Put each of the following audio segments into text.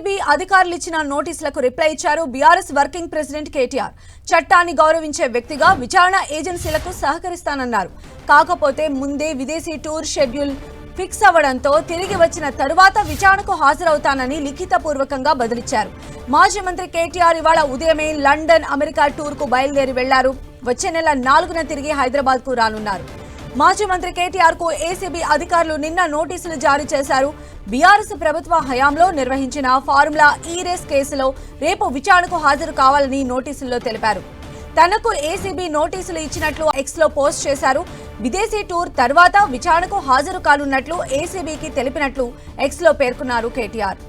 ACB అధికారులు ఇచ్చిన నోటీసులకు రిప్లై ఇచ్చారు బీఆర్ఎస్ వర్కింగ్ ప్రెసిడెంట్ కేటీఆర్. చట్టాన్ని గౌరవించే వ్యక్తిగా విచారణ ఏజెన్సీలకు సహకరిస్తానన్నారు. కాకపోతే ముందే విదేశీ టూర్ షెడ్యూల్ ఫిక్స్ అవ్వడంతో తిరిగి వచ్చిన తరువాత విచారణకు హాజరవుతానని లిఖితపూర్వకంగా బదిలిచ్చారు. మాజీ మంత్రి కేటీఆర్ ఇవాళ ఉదయమే లండన్ అమెరికా టూర్కు బయలుదేరి వెళ్ళారు. వచ్చే నెల నాలుగున తిరిగి హైదరాబాద్కు రానున్నారు. మాజీ మంత్రి కేటీఆర్కు ఏసీబీ అధికారులు నిన్న నోటీసులు జారీ చేశారు. బీఆర్ఎస్ ప్రభుత్వ హయాంలో నిర్వహించిన ఫార్ములా ఈ రేస్ కేసులో రేపు విచారణకు హాజరు కావాలని నోటీసుల్లో తెలిపారు. తనకు ఏసీబీ నోటీసులు ఇచ్చినట్లు ఎక్స్లో పోస్ట్ చేశారు. విదేశీ టూర్ తర్వాత విచారణకు హాజరు కానున్నట్లు ఏసీబీకి తెలిపినట్లు ఎక్స్లో పేర్కొన్నారు కేటీఆర్.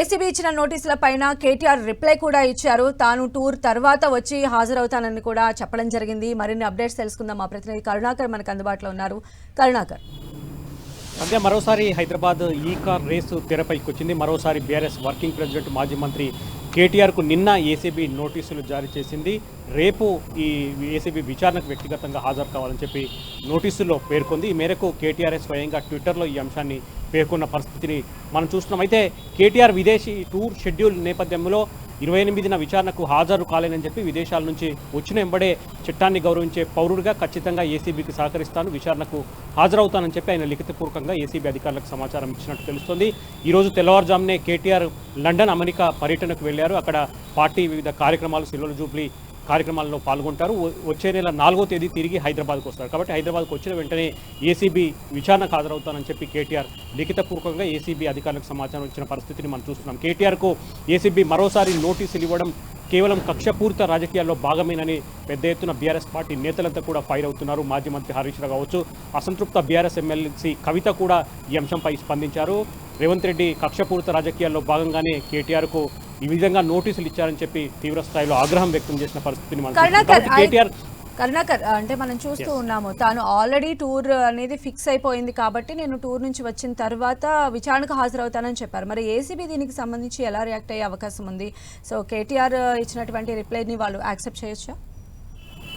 ఏసీబీ ఇచ్చిన నోటీసుల పైన కేటీఆర్ రిప్లై కూడా ఇచ్చారు. తాను టూర్ తర్వాత వచ్చి హాజరవుతానని కూడా చెప్పడం జరిగింది. మరిన్ని అప్డేట్స్ తెలుసుకుందాం. మా ప్రతినిధి కరుణాకర్ మనకు అందుబాటులో ఉన్నారు. కరుణాకర్. అంటే మరోసారి హైదరాబాద్ ఈ కార్ రేసు తెరపైకి వచ్చింది. మరోసారి బీఆర్ఎస్ వర్కింగ్ ప్రెసిడెంట్ మాజీ మంత్రి కేటీఆర్కు నిన్న ఏసీబీ నోటీసులు జారీ చేసింది. రేపు ఈ ఏసీబీ విచారణకు వ్యక్తిగతంగా హాజరు కావాలని చెప్పి నోటీసుల్లో పేర్కొంది. ఈ మేరకు కేటీఆర్ఏ స్వయంగా ట్విట్టర్లో ఈ అంశాన్ని పేర్కొన్న పరిస్థితిని మనం చూస్తున్నాం. అయితే కేటీఆర్ విదేశీ టూర్ షెడ్యూల్ నేపథ్యంలో ఇరవై ఎనిమిదిన విచారణకు హాజరు కాలేనని చెప్పి విదేశాల నుంచి వచ్చిన వెంబడే చట్టాన్ని గౌరవించే పౌరుడిగా ఖచ్చితంగా ఏసీబీకి సహకరిస్తాను విచారణకు హాజరవుతానని చెప్పి ఆయన లిఖితపూర్వకంగా ఏసీబీ అధికారులకు సమాచారం ఇచ్చినట్టు తెలుస్తోంది. ఈరోజు తెల్లవారుజామునే కేటీఆర్ లండన్ అమెరికా పర్యటనకు వెళ్ళారు. అక్కడ పార్టీ వివిధ కార్యక్రమాలు సిల్వర్ జూబ్లీ కార్యక్రమాల్లో పాల్గొంటారు. వచ్చే నెల నాలుగో తేదీ తిరిగి హైదరాబాద్కు వస్తారు. కాబట్టి హైదరాబాద్కు వచ్చిన వెంటనే ఏసీబీ విచారణకు హాజరవుతానని చెప్పి కేటీఆర్ లిఖితపూర్వకంగా ఏసీబీ అధికారులకు సమాచారం ఇచ్చిన పరిస్థితిని మనం చూస్తున్నాం. కేటీఆర్కు ఏసీబీ మరోసారి నోటీసులు ఇవ్వడం కేవలం కక్షపూరిత రాజకీయాల్లో భాగమేనని పెద్ద ఎత్తున బీఆర్ఎస్ పార్టీ నేతలంతా కూడా ఫైర్ అవుతున్నారు. మాజీ మంత్రి హరీష్ రావు కావచ్చు అసంతృప్త బీఆర్ఎస్ ఎమ్మెల్సీ కవిత కూడా ఈ అంశంపై స్పందించారు. రేవంత్ రెడ్డి కక్షపూరిత రాజకీయాల్లో భాగంగానే కేటీఆర్కు ఈ విధంగా నోటీసులు ఇచ్చారని చెప్పి తీవ్ర స్థాయిలో ఆగ్రహం వ్యక్తం చేసిన పరిస్థితిని మనం కేటీఆర్ కరుణాకర్ అంటే మనం చూస్తూ ఉన్నాము తాను ఆల్రెడీ టూర్ అనేది ఫిక్స్ అయిపోయింది కాబట్టి నేను టూర్ నుంచి వచ్చిన తర్వాత విచారణకు హాజరవుతానని చెప్పారు. మరి ఏసీబీ దీనికి సంబంధించి ఎలా రియాక్ట్ అయ్యే అవకాశం ఉంది? సో కేటీఆర్ ఇచ్చినటువంటి రిప్లైని వాళ్ళు యాక్సెప్ట్ చేయొచ్చా?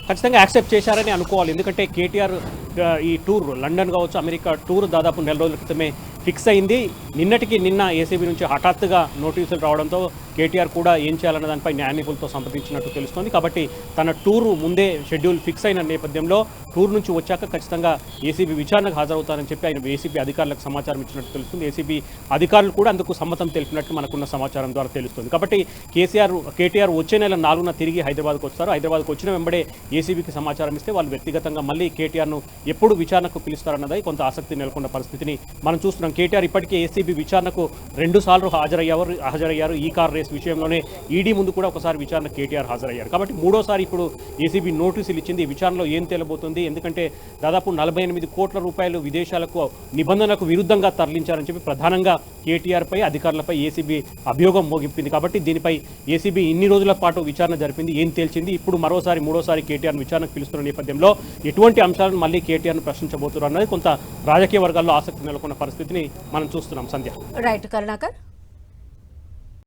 ఖచ్చితంగా యాక్సెప్ట్ చేశారని అనుకోవాలి. ఎందుకంటే కేటీఆర్ ఈ టూర్ లండన్ కావచ్చు అమెరికా టూర్ దాదాపు నెల రోజుల క్రితమే ఫిక్స్ అయింది. నిన్నటికి నిన్న ఏసీబీ నుంచి హఠాత్తుగా నోటీసులు రావడంతో కేటీఆర్ కూడా ఏం చేయాలన్న దానిపై న్యాయ నిపుణులతో సంప్రదించినట్టు తెలుస్తోంది. కాబట్టి తన టూరు ముందే షెడ్యూల్ ఫిక్స్ అయిన నేపథ్యంలో టూర్ నుంచి వచ్చాక ఖచ్చితంగా ఏసీబీ విచారణకు హాజరవుతారని చెప్పి ఆయన ఏసీబీ అధికారులకు సమాచారం ఇచ్చినట్టు తెలుస్తుంది. ఏసీబీ అధికారులు కూడా అందుకు సమ్మతం తెలిపినట్టు మనకున్న సమాచారం ద్వారా తెలుస్తుంది. కాబట్టి కేసీఆర్ కేటీఆర్ వచ్చే నెల నాలుగున తిరిగి హైదరాబాద్కు వస్తారు. హైదరాబాద్కు వచ్చిన వెంబడే ఏసీబీకి సమాచారం ఇస్తే వాళ్ళు వ్యక్తిగతంగా మళ్ళీ కేటీఆర్ను ఎప్పుడు విచారణకు పిలుస్తారన్నది కొంత ఆసక్తి నెలకొన్న పరిస్థితిని మనం చూస్తున్నాం. కేటీఆర్ ఇప్పటికే ఏసీబీ విచారణకు రెండు సార్లు హాజరయ్యారు హాజరయ్యారు. ఈ కార్ రేస్ విషయంలోనే ఈడీ ముందు కూడా ఒకసారి విచారణ కేటీఆర్ హాజరయ్యారు. కాబట్టి మూడోసారి ఇప్పుడు ఏసీబీ నోటీసులు ఇచ్చింది. ఈ విచారణలో ఏం తేలబోతుంది? ఎందుకంటే దాదాపు నలభై ఎనిమిది కోట్ల రూపాయలు విదేశాలకు నిబంధనలకు విరుద్ధంగా తరలించారని చెప్పి ప్రధానంగా కేటీఆర్పై అధికారులపై ఏసీబీ అభియోగం మోగింపింది. కాబట్టి దీనిపై ఏసీబీ ఇన్ని రోజుల పాటు విచారణ జరిపింది. ఏం తేల్చింది? ఇప్పుడు మరోసారి మూడోసారి కేటీఆర్ను విచారణకు పిలుస్తున్న నేపథ్యంలో ఎటువంటి అంశాలను మళ్ళీ కేటీఆర్ను ప్రశ్నించబోతున్నారు అన్నది కొంత రాజకీయ వర్గాల్లో ఆసక్తి నెలకొన్న పరిస్థితిని మనం చూస్తున్నాం. సంధ్య. రైట్ కరుణాకర్.